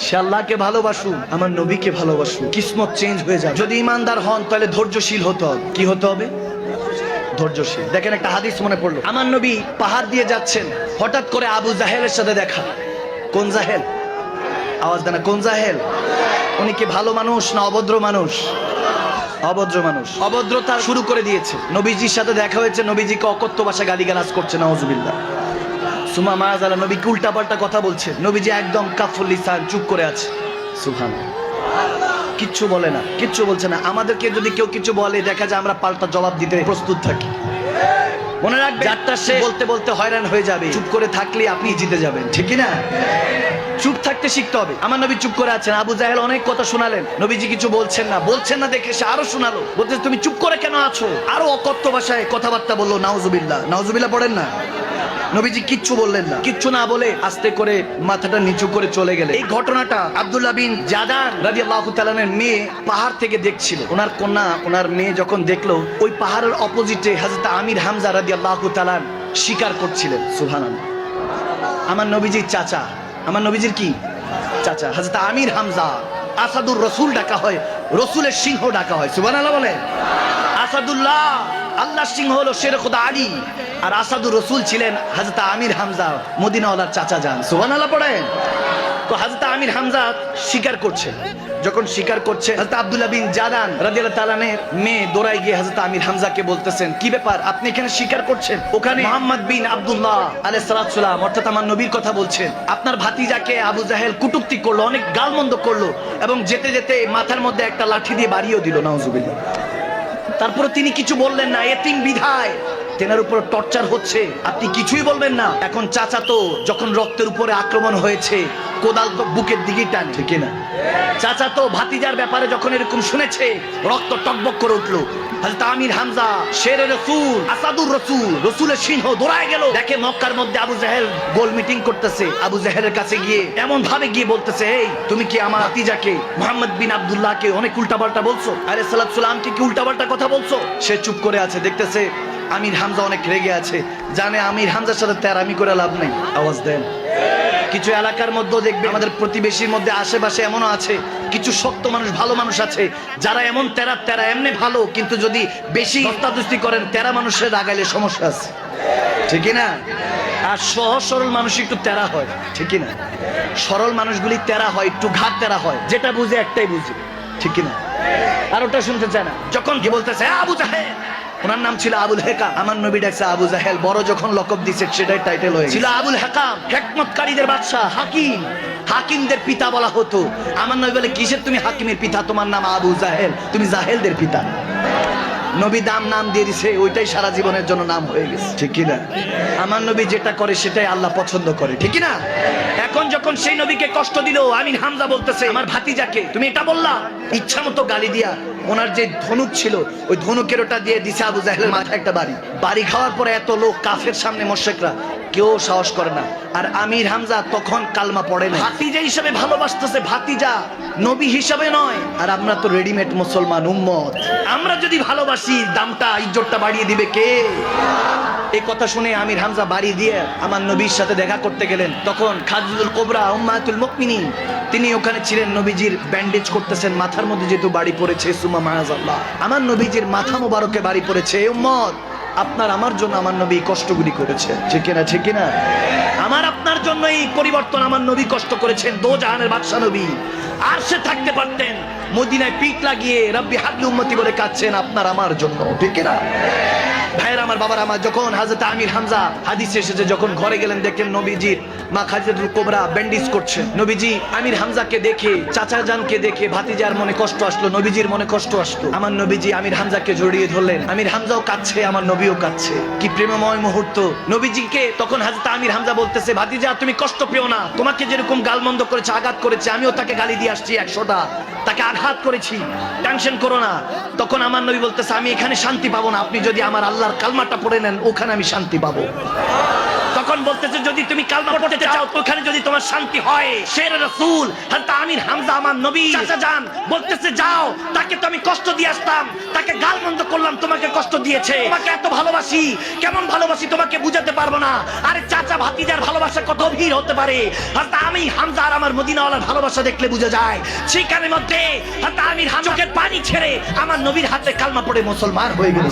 সে আল্লাহকে ভালোবাসু আমার নবীকে ভালোবাসু কিসমত চেঞ্জ হয়ে যাবে। যদি ইমানদার হন, তাহলে ধৈর্যশীল হতে হবে। কি হতে হবে? ধৈর্যশীল। দেখেন একটা হাদিস মনে পড়ল। আমার নবী পাহাড় দিয়ে যাচ্ছেন, হঠাৎ করে আবু জাহেলের সাথে দেখা। কোন জাহেল? আওয়াজ দেনা কোন জাহেল? উনি কি ভালো মানুষ না অভদ্র মানুষ? অভদ্র মানুষ। অভদ্রতা শুরু করে দিয়েছে। নবীজির সাথে দেখা হয়েছে, নবীজিকে অকথ্য ভাষা গালিগালাজ করছে নওয়াজুবিল্লাহ সুমা মায়াজালা নবীকে উল্টাপাল্টা কথা বলছে নবীজি একদম কাফুল লিসান চুপ করে আছে। সুহান কিচ্ছু বলে না কিচ্ছু বলছে না। আমাদেরকে যদি কেউ কিছু বলে দেখা যায় আমরা পাল্টা জবাব দিতে প্রস্তুত থাকি। মনে রাখবে যাত্রা সে বলতে বলতে হয়রান হয়ে যাবে। চুপ করে থাকলে আপনি জিতে যাবেন ঠিকই না চুপ থাকতে শিখতে হবে। আমার নবী চুপ করে আছেন আবু জাহেল অনেক কথা শোনালেন। নবীজি কিছু বলছেন না বলছেন না দেখে সে আরও শোনালো। বলতে তুমি চুপ করে কেন আছো? আরও অকথ্য ভাষায় কথাবার্তা বলল নাউজুবিল্লাহ। নাউজুবিল্লাহ পড়েন না? নবীজি কিচ্ছু বললেন না। কিচ্ছু না বলে আস্তে করে মাথাটা নিচু করে চলে গেলেন। এই ঘটনাটা আব্দুল্লাহ বিন জাদান রাদিয়াল্লাহু তাআলার মেয়ে পাহাড় থেকে দেখছিল। ওনার কন্যা, ওনার মেয়ে যখন দেখল, ওই পাহাড়ের অপোজিটে হযরত আমির হামজা রাদিয়াল্লাহু তাআলা শিকার করছিলেন। সুবহানাল্লাহ। আমার নবীজির চাচা, আমার নবীজির কি? চাচা, হযরত আমির হামজা আসাদুর রসুল ডাকা হয়, রসুলের সিংহ ডাকা হয়। সুবহানাল্লাহ বলে আসাদুল্লাহ, আল্লাহ সিংহ হলো শের খোদা আলী। আর আসাদুর রসুল ছিলেন হাজরত আমির হামজা, মদিনাওয়ালার চাচা যান। সুবহানাল্লাহ পড়েন? তো হাজরত আমির হামজা শিকার করছে। যখন শিকার করছে বিন জাদান মেয়ে গিয়ে আমির হামজাকে বলতেছেন, কি ব্যাপার? আপনি এখানে শিকার করছেন? ওখানে মোহাম্মদ বিন আব্দুল্লাহ আলাইহিস সালাম, অর্থাৎ আমার নবীর কথা বলছেন। আপনার ভাতিজাকে আবু জাহেল কুটুক্তি করল, অনেক গালমন্দ করল এবং যেতে যেতে মাথার মধ্যে একটা লাঠি দিয়ে বাড়িও দিল, নাউজুবিল্লাহ। তারপরে তিনি কিছু বললেন না, এতিম বিধায়। তেনার উপর টর্চার হচ্ছে, আপনি কিছুই বলবেন না। এখন চাচা তো যখন রক্তের উপরে আক্রমণ হয়েছে কোদাল তো বুকের দিকে টান। ঠিক না। চাচা তো ভাতিজার ব্যাপারে যখন এরকম শুনেছে রক্ত টকবক করে উঠল। হযরত আমির হামজা শের রসুল আসাদুর রসুল রসুলের সিংহ দৌড়ায় গেল। দেখে মক্কার মধ্যে আবু জাহেল গোল মিটিং করতেছে। আবু জাহেলের কাছে গিয়ে এমন ভাবে গিয়ে বলতেছে এই তুমি কি আমার মোহাম্মদ বিন আব্দুল্লাহকে অনেক উল্টাপাল্টা বলছো? আরে সালাত সালামকে কি উল্টাপাল্টা কথা বলছো? সে চুপ করে আছে দেখতেছে আমির হামজা অনেক রেগে আছে। জানে আমির হামজার সাথে তেরামি করে লাভ নেই। আওয়াজ দেন। কিছু এলাকার মধ্যে দেখবে আমাদের প্রতিবেশীর মধ্যে আশেপাশে এমনও আছে, কিছু শক্ত মানুষ, ভালো মানুষ আছে, যারা এমন তেরা তেরা এমনি ভালো, কিন্তু যদি বেশি হত্যাদুস্তি করেন, তেরা মানুষের আগাইলে সমস্যা আছে। ঠিকই না আর সহজ সরল মানুষ একটু তেরা হয় ঠিকই না সরল মানুষগুলি তেরা হয়, একটু ঘাট তেরা হয়, যেটা বুঝে একটাই বুঝে ঠিকই না আর ওটা শুনতে চায় না। যখন কি বলতেছে "এ আবু জাহেল। ওনার নাম ছিল আবুল হেকাম। আমার নবী ডাকছে আবু জাহেল। বড় যখন লকব দিছে সেটাই টাইটেল হয়ে ছিল আবুল হেকাম হেকমতকারীদের বাদশা হাকিম। হাকিমদের পিতা বলা হতো। আমার নবী বলে কিসের তুমি হাকিমের পিতা? তোমার নাম আবু জাহেল। তুমি জাহেলদের পিতা। নবী দাম নাম দিয়ে দিছে ওইটাই সারা জীবনের জন্য নাম হয়ে গেছে। ঠিক কি না আমার নবী যেটা করে সেটাই আল্লাহ পছন্দ করে। ঠিক কি না এখন যখন সেই নবীকে কষ্ট দিল আমিন হামজা বলতেছে আমার ভাতিজাকে তুমি এটা বললা? ইচ্ছা মতো গালি দিয়া ওনার যে ধনুক ছিল ওই ধনুকের ওটা দিয়ে দিছে আবু জাহেলের মাথায় একটা বাড়ি। বাড়ি খাওয়ার পরে এত লোক কাফের সামনে মোশেকরা কেউ সাহস করে না। আর আমির হামজা তখন কালমা পড়ে না ভাতিজা হিসাবে ভালোবাসতেছে ভাতিজা। নবী হিসাবে নয়। আর আমরা তো রেডিমেড মুসলমান উম্মত। আমরা যদি ভালোবাসি দামটা ইজ্জতটা বাড়িয়ে দিবে কে? এই কথা শুনে আমির হামজা বাড়ি দিয়ে আমার নবীর সাথে দেখা করতে গেলেন। তখন খাজুল কোবরা, উম্মাতুল মুকমিনিন তিনি ওখানে ছিলেন। নবীজির ব্যান্ডেজ করতেছেন, মাথার মধ্যে যেহেতু বাড়ি পড়েছে সুমা মাহাজাল্লাহ আমার নবীজির মাথা মোবারকে বাড়ি পড়েছে উম্মত, আপনার আমার জন্য আমার নবী কষ্টগুলি করেছে। ঠিক না ঠিক না আমার আপনার জন্য এই পরিবর্তন আমার নবী কষ্ট করেছেন দো জাহানের বাদশা নবী। আর সে থাকতে পারতেন মদিনায় পিঠ লাগিয়ে রব্বি হাবলি উম্মতি বলে কাঁদছেন আপনার আমার জন্য। ঠিক না ভাইয়ের, আমার বাবার, আমার যখন হাজরত আমির হামজা হাদিস এসেছে, যখন ঘরে গেলেন, দেখলেন নবীজির মা খাজিদুল কোবরা ব্যান্ডিজ করছে। নবীজি আমির হামজাকে দেখে, চাচা জানকে দেখে ভাতিজার মনে কষ্ট আসলো, নবীজির মনে কষ্ট আসলো। আমার নবীজি আমির হামজাকে জড়িয়ে ধরলেন। আমির হামজাও কাঁদছে, আমার নবীও কাঁদছে। কি প্রেমময় মুহূর্ত। নবীজিকে তখন হাজরত আমির হামজা বলতেছে, ভাতিজা, তুমি কষ্ট পেও না। তোমাকে যেরকম গালমন্দ করেছে, আঘাত করেছে, আমিও তাকে গালি দিয়ে আসছি একশোটা। তাকে আঘাত করেছি। টেনশন করো না। তখন আমার নবী বলতেছে আমি এখানে শান্তি পাবো না। আপনি যদি আমার আল্লাহর কালমাটা পড়ে নেন ওখানে আমি শান্তি পাবো। তখন বলতেছে যদি তুমি কালমা পড়তে চাও ওখানে যদি তোমার শান্তি হয় শের রসুল হযরত আমির হামজা আমার নবী। চাচা যান। বলতেছে যাও তাকে তো আমি কষ্ট দিয়ে আসতাম। তাকে গালমন্দ করলাম তোমাকে কষ্ট দিয়েছে। তোমাকে এত ভালোবাসি। কেমন ভালোবাসি তোমাকে বুঝাতে পারব না। আরে ভাতিজার ভালোবাসা কত ভিড় হতে পারে আমি হামজা আর আমার মদিনাওয়ালার ভালোবাসা দেখলে বুঝে যায় সেখানের মধ্যে আমি আমির হামজা চোখের পানি ছেড়ে আমার নবীর হাতে কালমা পড়ে মুসলমান হয়ে গেল।